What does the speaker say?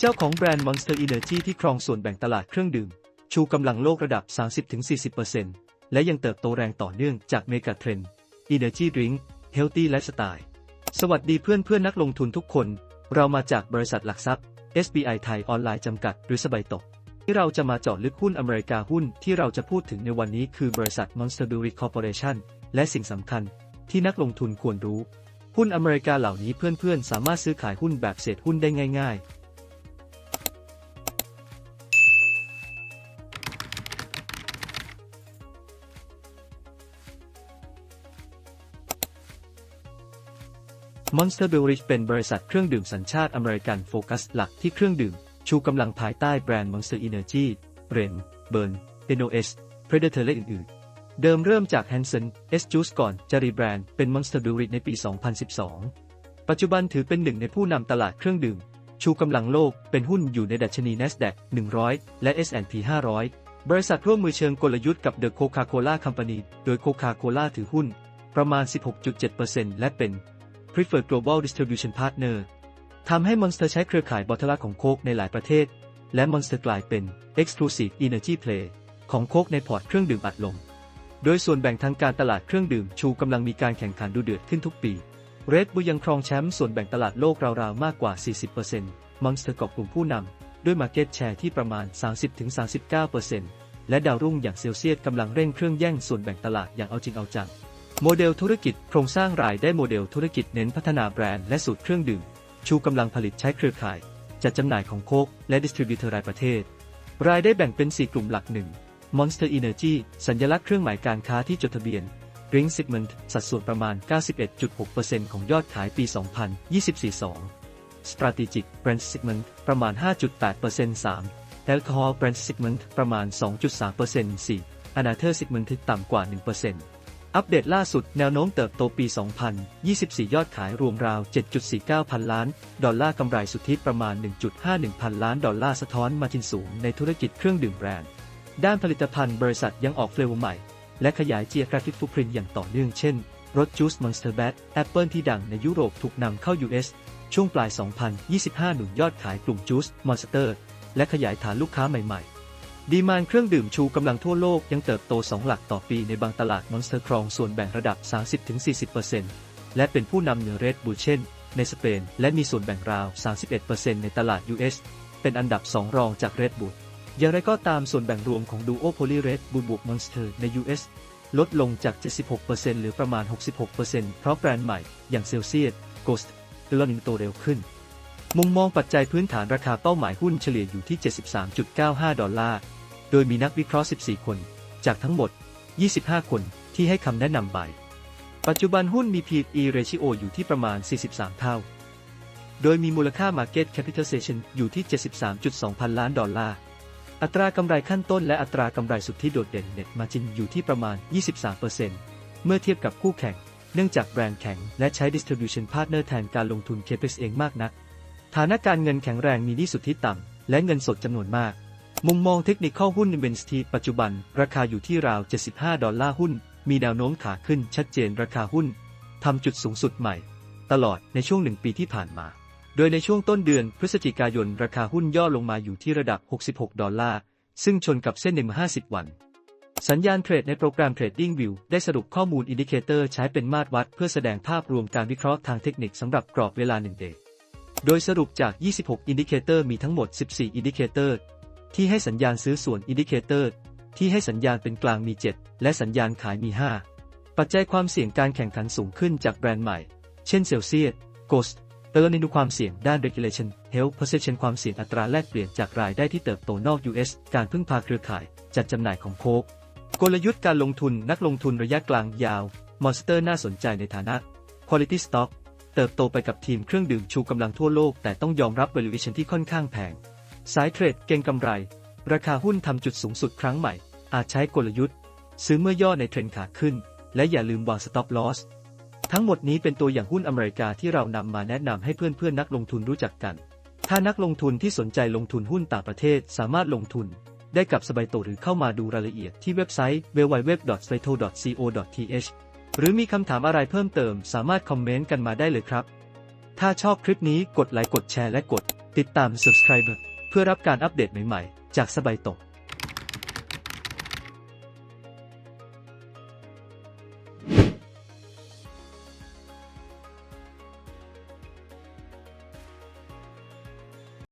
เจ้าของแบรนด์ Monster Energy ที่ครองส่วนแบ่งตลาดเครื่องดื่ม ชูกำลังโลกระดับ 30-40%และยังเติบโตแรงต่อเนื่องจากเมกะเทรนด์ Energy Drink Healthy Lifestyle สวัสดีเพื่อนเพื่อนนักลงทุนทุกคน เรามาจากบริษัทหลักทรัพย์ SBI ไทยออนไลน์จำกัดหรือสบายตกที่เราจะมาเจาะลึกหุ้นอเมริกาหุ้นที่เราจะพูดถึงในวันนี้คือบริษัท Monster Brewery Corporation และสิ่งสำคัญที่นักลงทุนควรรู้ หุ้นอเมริกาเหล่านี้เพื่อนๆ สามารถซื้อขายหุ้นแบบเศษหุ้นได้ง่าย Monster Beverage เป็นบริษัทเครื่องดื่มสัญชาติอเมริกันโฟกัสหลักที่เครื่องดื่ม ชูกำลังภายใต้แบรนด์ Monster Energy, Ren, Burn, NOS, Predator และอื่นๆ เดิมเริ่มจาก Hanson S Juice ก่อนจะรีแบรนด์เป็น Monster Brewery ในปี 2012 ปัจจุบันถือเป็นหนึ่งในผู้นำตลาดเครื่องดื่ม ชูกำลังโลกเป็นหุ้นอยู่ในดัชนี NASDAQ 100 และ S&P 500 บริษัทร่วมมือเชิงกลยุทธ์กับ The Coca-Cola Company โดย Coca-Cola ถือหุ้น ประมาณ 16.7%และเป็น Preferred Global Distribution Partner ทำให้ Monster ใช้เครือข่ายบอทลาของโคกในหลายประเทศ และ Monster กลายเป็น Exclusive Energy Play ของโคกในพอร์ตเครื่องดื่มอัดลม โดยส่วนแบ่งทางการตลาดเครื่องดื่มชูกำลังมีการแข่งขันดูเดือดขึ้นทุกปี Red Bull ยังครองแชมป์ส่วนแบ่งตลาดโลกราวๆมากกว่า 40% Monster เกาะกลุ่มผู้นำด้วย Market Share ที่ประมาณ 30-39%และดาวรุ่งอย่างเซลเซียสกำลังเร่งเครื่องแย่งส่วนแบ่งตลาดอย่างเอาจริงเอาจัง โมเดลธุรกิจโครงสร้างรายได้โมเดลธุรกิจเน้นพัฒนาแบรนด์และสูตรเครื่องดื่ม ชูกำลังผลิตใช้เครือข่าย จัดจำหน่ายของโคกและดิสทริบิวเตอร์รายประเทศ รายได้แบ่งเป็น 4 กลุ่มหลักหนึ่ง Monster Energy สัญลักษณ์เครื่องหมายการค้าที่จดทะเบียน Drink Segment สัดส่วนประมาณ 91.6%ของยอดขายปี 2024-2 Strategic Brand Segment ประมาณ 5.8% 3 Alcohol Brand Segment ประมาณ 2.3% 4 Another Segment ต่ำกว่า 1% อัปเดตล่าสุดแนวโน้มเติบโตปี 2024 ยอดขายรวมราว 7.49 พันล้าน ดอลลาร์กำไรสุทธิประมาณ 1.51 พันล้านดอลลาร์สะท้อนมาทินสูงในธุรกิจเครื่องดื่มแบรนด์ ด้านผลิตภัณฑ์บริษัทยังออกเฟลวใหม่ และขยาย Geographic Footprint อย่างต่อเนื่องเช่นรสจูส Monster Bad Apple ที่ดังในยุโรปถูกนำเข้า US ช่วงปลาย 2025 หนุนยอดขายกลุ่มจูส Monster และขยายฐานลูกค้าใหม่ๆ ดีมานเครื่องดื่มชูกำลังทั่วโลกยังเติบโต 2 หลักต่อปีในบางตลาด Monster ครองส่วนแบ่งระดับ 30-40%และเป็นผู้นำเหนือ Red Bull เช่น ในสเปน และมีส่วนแบ่งราว 31%ในตลาด US เป็นอันดับ 2 รองจาก Red Bull อย่างไรก็ตามส่วนแบ่งรวมของ Duo Poly Red Bull บวก Monster ใน US ลดลงจาก 76%หรือประมาณ 66%เพราะแบรนด์ใหม่ อย่าง Celsius Ghost เตือนโตเร็วขึ้นมุมมองปัจจัยพื้นฐานราคาเป้าหมายหุ้นเฉลี่ยอยู่ที่ 73.95 ดอลลาร์ โดยมีนักวิเคราะห์ 14 คน จากทั้งหมด 25 คนที่ให้คำแนะนำไป ปัจจุบันหุ้นมี P/E ratio อยู่ที่ประมาณ 43 เท่า โดยมีมูลค่า Market Capitalization อยู่ที่ 73.2 พันล้านดอลลาร์ อัตรากำไรขั้นต้นและอัตรากำไรสุทธิโดดเด่น Net Margin อยู่ที่ประมาณ 23%เมื่อเทียบกับคู่แข่ง เนื่องจากแบรนด์แข็งและใช้ Distribution Partner แทนการลงทุน Capex เองมากนัก ฐานะการเงินแข็งแรงมีหนี้สุทธิต่ำและเงินสดจำนวนมาก มุมมองเทคนิคข้อหุ้น i n v e n s t y ปัจจุบัน ราคาอยู่ที่ราว 75 ดอลลาร์หุ้น มีแนวโน้มขาขึ้นชัดเจนราคาหุ้นทำจุดสูงสุดใหม่ ตลอดในช่วงหนึ่งปีที่ผ่านมา โดยในช่วงต้นเดือนพฤศจิกายน ราคาหุ้นย่อลงมาอยู่ที่ระดับ 66 ดอลลาร์ ซึ่งชนกับเส้น1 50 วัน สัญญาณเทรดในโปรแกรม Trading View ได้สรุปข้อมูลอินดิเคเตอร์ใช้เป็นมาตรวัด เพื่อแสดงภาพรวมการวิเคราะห์ทางเทคนิคสำหรับกรอบเวลา1เดย์โดยสรุปจาก 26 อินดิเคเตอร์มีทั้งหมด 14 อินดิเคเตอร์ ที่ให้สัญญาณซื้อส่วนอินดิเคเตอร์ที่ให้สัญญาณเป็นกลางมี 7 และสัญญาณขายมี 5 ปัจจัยความเสี่ยงการแข่งขันสูงขึ้นจากแบรนด์ใหม่ เช่น Celsius Ghost เตือนในดูความเสี่ยงด้าน regulation health perception ความเสี่ยงอัตราแลกเปลี่ยนจากรายได้ที่เติบโตนอก US การพึ่งพาเครือข่าย จัดจำหน่ายของโคกกลยุทธ์การลงทุนนักลงทุนระยะกลางยาว Monster น่าสนใจในฐานะ quality stock เติบโตไปกับทีมเครื่องดื่มชูกำลังทั่วโลก แต่ต้องยอมรับ valuation ที่ค่อนข้างแพง สายเทรดเก็งกำไร ราคาหุ้นทำจุดสูงสุดครั้งใหม่ อาจใช้กลยุทธ์ ซื้อเมื่อย่อในเทรนขาขึ้น และอย่าลืมวาง stop loss ทั้งหมดนี้เป็นตัวอย่างหุ้นอเมริกาที่เรานำมาแนะนำให้เพื่อนๆนักลงทุนรู้จักกัน ถ้านักลงทุนที่สนใจลงทุนหุ้นต่างประเทศสามารถลงทุน ได้กับสบายโตหรือเข้ามาดูรายละเอียดที่เว็บไซต์ www.saito.co.th หรือมีคำถามอะไรเพิ่มเติมสามารถคอมเมนต์กันมาได้เลยครับ ถ้าชอบคลิปนี้กดไลค์กดแชร์และกด ติดตาม subscribe เพื่อรับการอัปเดตใหม่ๆ จากสบายตก